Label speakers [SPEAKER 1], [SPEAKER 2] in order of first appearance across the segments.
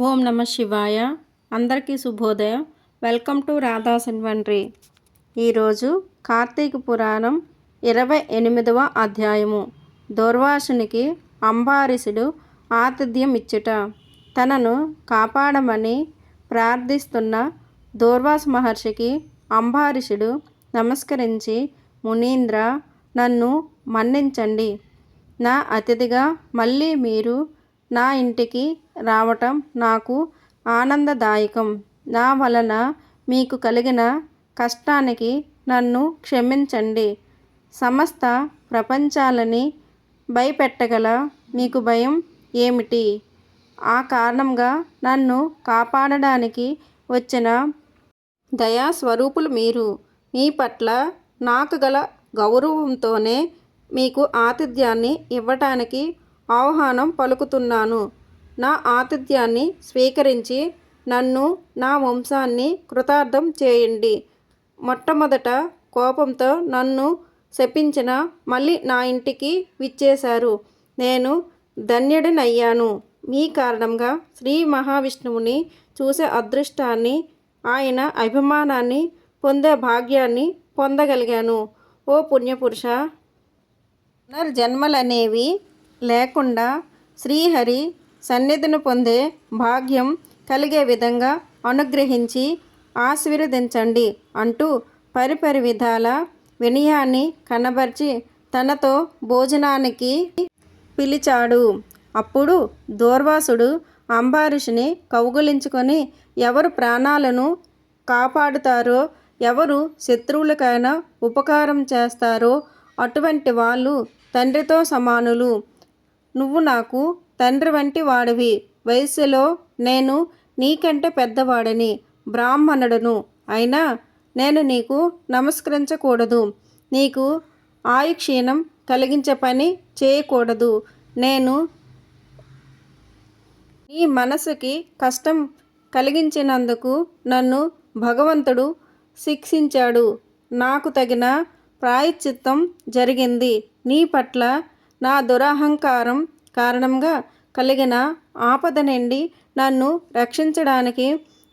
[SPEAKER 1] ఓం నమ శివాయ. అందరికీ శుభోదయం. వెల్కమ్ టు రాధా ఇన్వెంటరీ ఈరోజు కార్తీక పురాణం ఇరవై ఎనిమిదవ అధ్యాయము. దూర్వాసునికి అంబారీషుడు ఆతిథ్యం ఇచ్చుట తనను కాపాడమని ప్రార్థిస్తున్న దూర్వాస మహర్షికి అంబారీషుడు నమస్కరించి మునీంద్ర నన్ను మన్నించండి. నా అతిథిగా మళ్ళీ మీరు నా ఇంటికి రావటం నాకు ఆనందదాయకం. నా వలన మీకు కలిగిన కష్టానికి నన్ను క్షమించండి. సమస్త ప్రపంచాలని భయపెట్టగల మీకు భయం ఏమిటి? ఆ కారణంగా నన్ను కాపాడడానికి వచ్చిన దయాస్వరూపులు మీరు. మీ పట్ల నాకు గల గౌరవంతోనే మీకు ఆతిథ్యాన్ని ఇవ్వటానికి ఆహ్వానం పలుకుతున్నాను. నా ఆతిథ్యాన్ని స్వీకరించి నన్ను నా వంశాన్ని కృతార్థం చేయండి. మొట్టమొదట కోపంతో నన్ను శపించిన మళ్ళీ నా ఇంటికి విచ్చేశారు. నేను ధన్యుడినయ్యాను. మీ కారణంగా శ్రీ మహావిష్ణువుని చూసే అదృష్టాన్ని ఆయన అభిమానాన్ని పొందే భాగ్యాన్ని పొందగలిగాను. ఓ పుణ్యపురుష! పునర్జన్మలనేవి లేకుండా శ్రీహరి సన్నిధిని పొందే భాగ్యం కలిగే విధంగా అనుగ్రహించి ఆశీర్వదించండి అంటూ పరిపరి విధాల వినయాన్ని కనబర్చి తనతో భోజనానికి పిలిచాడు. అప్పుడు దూర్వాసుడు అంబారీషుని కౌగులించుకొని ఎవరు ప్రాణాలను కాపాడుతారో ఎవరు శత్రువులకైనా ఉపకారం చేస్తారో అటువంటి వాళ్ళు తండ్రితో సమానులు. నువ్వు నాకు తండ్రి వంటి వాడివి. వయస్సులో నేను నీకంటే పెద్దవాడని. బ్రాహ్మణుడును. అయినా నేను నీకు నమస్కరించకూడదు. నీకు ఆయుక్షీణం కలిగించే పని చేయకూడదు. నేను నీ మనసుకి కష్టం కలిగించినందుకు నన్ను భగవంతుడు శిక్షించాడు. నాకు తగిన ప్రాయశ్చిత్తం జరిగింది. నీ పట్ల నా దురహంకారం కారణంగా కలిగిన ఆపద నుండి నన్ను రక్షించడానికి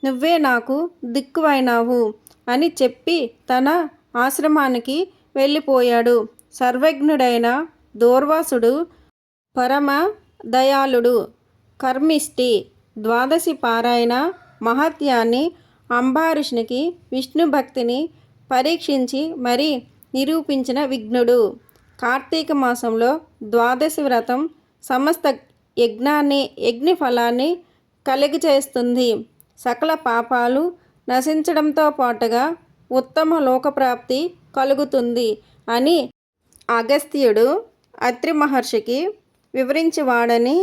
[SPEAKER 1] నువ్వే నాకు దిక్కువైనావు అని చెప్పి తన ఆశ్రమానికి వెళ్ళిపోయాడు. సర్వజ్ఞుడైన దూర్వాసుడు పరమ దయాళుడు కర్మిష్టి ద్వాదశి పారాయణ మహత్యాన్ని అంబారీషునికి విష్ణు భక్తిని పరీక్షించి మరీ నిరూపించిన విఘ్నుడు. కార్తీక మాసంలో ద్వాదశి వ్రతం సమస్త యజ్ఞాన్ని యజ్ఞ ఫలాన్ని కలిగజేస్తుంది. సకల పాపాలు నశించడంతో పాటుగా ఉత్తమ లోకప్రాప్తి కలుగుతుంది అని అగస్త్యుడు అత్రి మహర్షికి వివరించేవాడని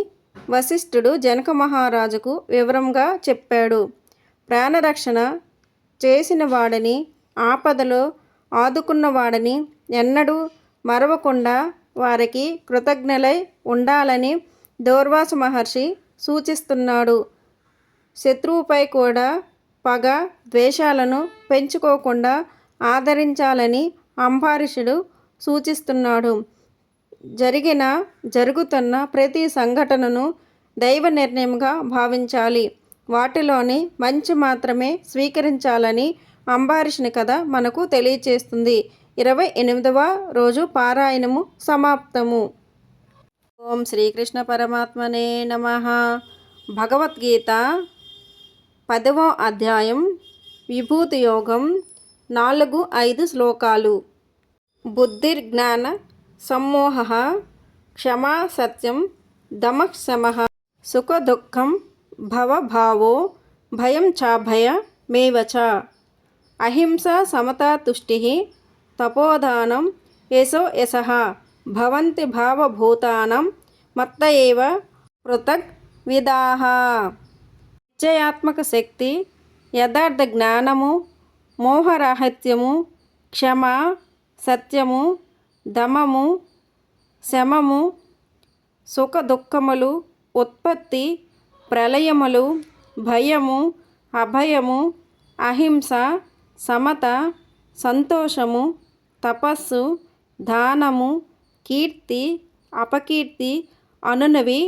[SPEAKER 1] వశిష్ఠుడు జనక మహారాజుకు వివరంగా చెప్పాడు. ప్రాణరక్షణ చేసిన వాడని ఆపదలో ఆదుకున్నవాడని ఎన్నడూ మరవకుండా వారికి కృతజ్ఞలై ఉండాలని దౌర్వాస మహర్షి సూచిస్తున్నాడు. శత్రువుపై కూడా పగ ద్వేషాలను పెంచుకోకుండా ఆదరించాలని అంబారీషుడు సూచిస్తున్నాడు. జరిగిన జరుగుతున్న ప్రతి సంఘటనను దైవ నిర్ణయంగా భావించాలి. వాటిలోని మంచి మాత్రమే స్వీకరించాలని అంబారీషుని కథ మనకు తెలియచేస్తుంది. ఇరవై ఎనిమిదవ రోజు పారాయణము సమాప్తము. ఓం శ్రీకృష్ణ పరమాత్మనే నమ. భగవద్గీత పదవ అధ్యాయం విభూతి యోగం నాలుగు ఐదు శ్లోకాలు. బుద్ధిర్జ్ఞాన సమ్మోహ క్షమా సత్యం దమక్షమ సుఖదుఃఖం భవభావో భయం చాభయ మేవచ అహింస సమతా తుష్టి తపోదానం యశో యశ భవంతి భావభూతానం మత్త ఏవ పృథక్ విదాహ నిశ్చయాత్మక శక్తి యథార్థ జ్ఞానము మోహరాహిత్యము క్షమ సత్యము దమము శమము సుఖ దుఃఖములు ఉత్పత్తి ప్రళయములు భయము అభయము అహింస సమత సంతోషము తపస్సు దానము కీర్తి అపకీర్తి అనునవి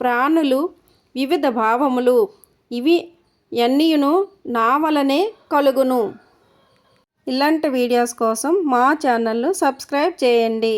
[SPEAKER 1] ప్రాణులు వివిధ భావములు. ఇవి అన్నీను నా వలనే కలుగును. ఇలాంటి వీడియోస్ కోసం మా ఛానల్ను సబ్స్క్రైబ్ చేయండి.